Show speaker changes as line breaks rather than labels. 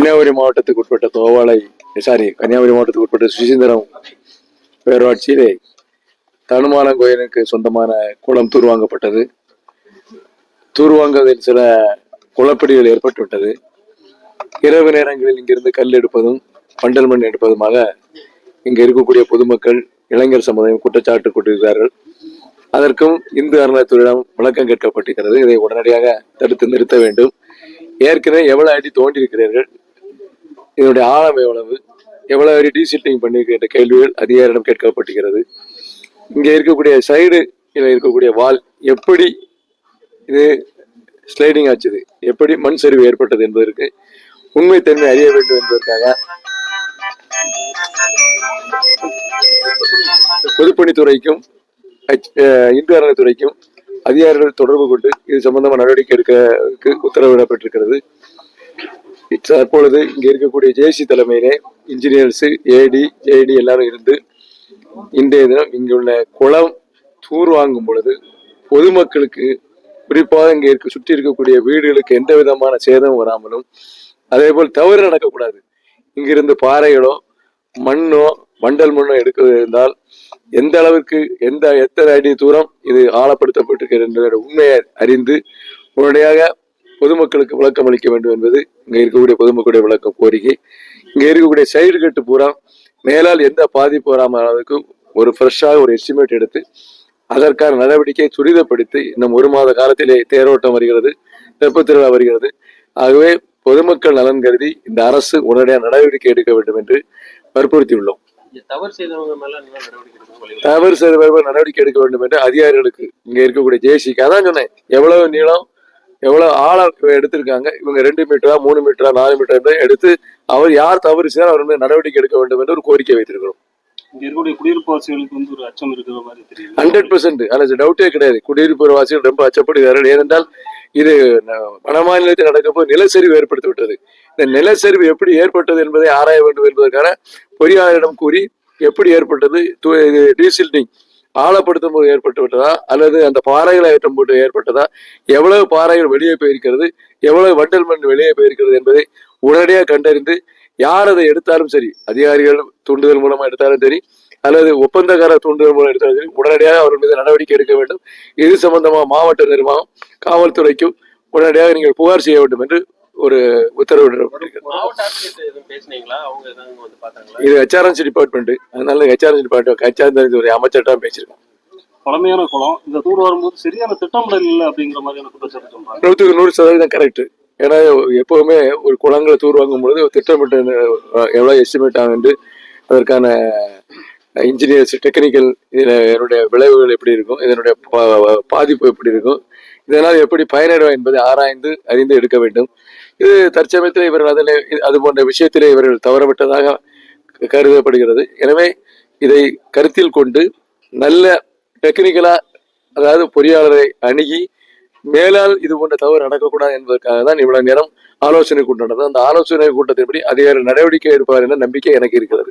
கன்னியாகுமரி மாவட்டத்துக்கு உட்பட்ட தோவாளை சாரி கன்னியாகுமரி மாவட்டத்துக்கு உட்பட்ட சுசீந்திரம் பேரூராட்சியிலே தனுமான கோயிலுக்கு சொந்தமான குளம் தூர்வாங்கப்பட்டது தூர்வாங்குவதில் சில குளப்பிடிகள் ஏற்பட்டுவிட்டது. இரவு நேரங்களில் இங்கிருந்து கல் எடுப்பதும் பண்டல் மண் எடுப்பதுமாக இங்கு இருக்கக்கூடிய பொதுமக்கள் இளைஞர் சமுதாயம் குற்றச்சாட்டு கொண்டிருக்கிறார்கள் அதற்கும் இந்து அறநிலையத்துறையிடம் விளக்கம் கேட்கப்பட்டிருக்கிறது. இதை உடனடியாக தடுத்து நிறுத்த வேண்டும். ஏற்கனவே எவ்வளவு அடி தோண்டி இருக்கிறீர்கள் இதனுடைய ஆழம் எவ்வளவு? எவ்வளவு அடி டீசில்டிங் பண்ணியிருக்கிற கேள்விகள் அதிகாரிடம் கேட்கப்பட்டுகிறது இங்கே இருக்கக்கூடிய சைடு இருக்கக்கூடிய வால் எப்படி இது ஸ்லைடிங் ஆச்சுது? எப்படி மண் சரிவு ஏற்பட்டது என்பதற்கு உண்மைத்தன்மை அறிய வேண்டும் என்பதற்காக பொதுப்பணித்துறைக்கும் இந்து அறநிலைத்துறைக்கும் அதிகாரிகள் தொடர்பு கொண்டு இது சம்பந்தமாக நடவடிக்கை எடுக்க உத்தரவிடப்பட்டிருக்கிறது. தற்பொழுது இங்கே இருக்கக்கூடிய ஜேசி தலைமையிலே இன்ஜினியர்ஸு ஏடி ஜேடி எல்லாரும் இருந்து இன்றைய தினம் இங்குள்ள குளம் தூர் வாங்கும் பொழுது பொதுமக்களுக்கு குறிப்பாக இங்கே இருக்க சுற்றி இருக்கக்கூடிய வீடுகளுக்கு எந்த விதமான சேதமும் வராமலும் அதே போல் தவறு நடக்கக்கூடாது. இங்கிருந்து பாறைகளோ மண்ணோ மண்டல் மண்ணோ எடுக்க இருந்தால் எந்த அளவிற்கு எந்த எத்தனை அடி தூரம் இது ஆழப்படுத்தப்பட்டிருக்கிறது என்பதை உண்மையை அறிந்து உடனடியாக பொதுமக்களுக்கு விளக்கம் அளிக்க வேண்டும் என்பது இங்க இருக்கக்கூடிய பொதுமக்களுடைய விளக்கம் கோரிக்கை. இங்க இருக்கக்கூடிய சைடு கட்டு பூரா மேலால் எந்த பாதிப்பு வராமல் அளவுக்கு ஒரு ஃப்ரெஷ்ஷாக ஒரு எஸ்டிமேட் எடுத்து அதற்கான நடவடிக்கையை துரிதப்படுத்தி இன்னும் ஒரு மாத காலத்திலே தேரோட்டம் வருகிறது தெப்பத் திருவிழா வருகிறது. ஆகவே பொதுமக்கள் நலன் கருதி இந்த அரசு உடனடியாக நடவடிக்கை எடுக்க வேண்டும் என்று வற்புறுத்தியுள்ளோம்.
தவறு
செய்தவர்கள் நடவடிக்கை எடுக்க வேண்டும் என்று அதிகாரிகளுக்கு இங்க இருக்கக்கூடிய ஜேசிக்கு அதான் சொன்னேன். எவ்வளவு நீளம் எவ்வளவு ஆழம் எடுத்திருக்காங்க? இவங்க ரெண்டு மீட்டரா மூணு மீட்டரா நாலு மீட்டர் எடுத்து அவர் யார் தவறு செய்தால் அவர் நடவடிக்கை எடுக்க வேண்டும் என்று ஒரு கோரிக்கை வைத்திருக்கிறோம்.
இங்க இருக்கக்கூடிய குடியிருப்பாசிகளுக்கு வந்து ஒரு அச்சம் இருக்கிற மாதிரி தெரியுது
ஹண்ட்ரட் பெர்சென்ட் அதில் டவுட்டே கிடையாது. குடியிருப்பு வாசிகள் ரொம்ப அச்சப்படுகிறார்கள் ஏனென்றால் இது வடமாநிலத்தில் நடக்கும்போது நிலச்சரிவு ஏற்படுத்தி விட்டது இந்த நிலச்சரிவு எப்படி ஏற்பட்டது என்பதை ஆராய வேண்டும் என்பதற்கான பொறியாளரிடம் கூறி எப்படி ஏற்பட்டது? இது டீசில்டிங். ஆழப்படுத்தும் போது ஏற்பட்டு விட்டதா அல்லது அந்த பாறைகளை ஏற்றம் போட்டு ஏற்பட்டதா? எவ்வளவு பாறைகள் வெளியே போயிருக்கிறது? எவ்வளவு வண்டல் மண் வெளியே போயிருக்கிறது என்பதை உடனடியாக கண்டறிந்து யார் அதை எடுத்தாலும் சரி அதிகாரிகள் தூண்டுதல் மூலமா எடுத்தாலும் சரி அல்லது ஒப்பந்தக்கார தூண்டுதல் மூலம் எடுத்தாலும் சரி உடனடியாக அவர்கள் மீது நடவடிக்கை எடுக்க வேண்டும். இது சம்பந்தமாக மாவட்ட நிர்வாகம் காவல்துறைக்கும் உடனடியாக நீங்கள் புகார் செய்ய வேண்டும் என்று ஒரு
பாத்தாங்களா
இது ஹெச்ஆர்என்சி டிபார்ட்மெண்ட் அதனால ஹெச்ஆர்என்சி டிபார்ட்மெண்ட் ஹெச்ஆர்என்சி ஒரு அமைச்சர்கிட்ட பேசியிருக்கோம்.
பழமையான குளம். இந்த தூர் வரும்போது சரியான திட்டமிடல் இல்லை அப்படிங்கிற மாதிரியான குற்றச்சாட்டு சொல்றாங்க.
நூற்றுக்கு நூறு சதவீதம் கரெக்ட் ஏன்னா எப்பவுமே ஒரு குளங்களை தூர் வாங்கும் பொழுது திட்டமிட்ட அஹ், எவ்வளவு எஸ்டிமேட் என்று அதற்கான இன்ஜினியர்ஸ் டெக்னிக்கல் இதில் இதனுடைய விளைவுகள் எப்படி இருக்கும் இதனுடைய பாதிப்பு எப்படி இருக்கும் இதனால் எப்படி பயனடைவோம் என்பதை ஆராய்ந்து அறிந்து எடுக்க வேண்டும். இது தற்சமயத்தில் இவர்கள் அதில் அது போன்ற விஷயத்திலே இவர்கள் தவறவிட்டதாக கருதப்படுகிறது. எனவே இதை கருத்தில் கொண்டு நல்ல டெக்னிக்கலா அதாவது பொறியாளரை அணுகி மேலால் இது போன்ற தவறு நடக்கக்கூடாது என்பதற்காக தான் இவ்வளவு நேரம் ஆலோசனை கூட்டம் நடந்தது. அந்த ஆலோசனை கூட்டத்தின்படி அதிகாரி நடவடிக்கை எடுப்பார் என்ற நம்பிக்கை எனக்கு இருக்கிறது.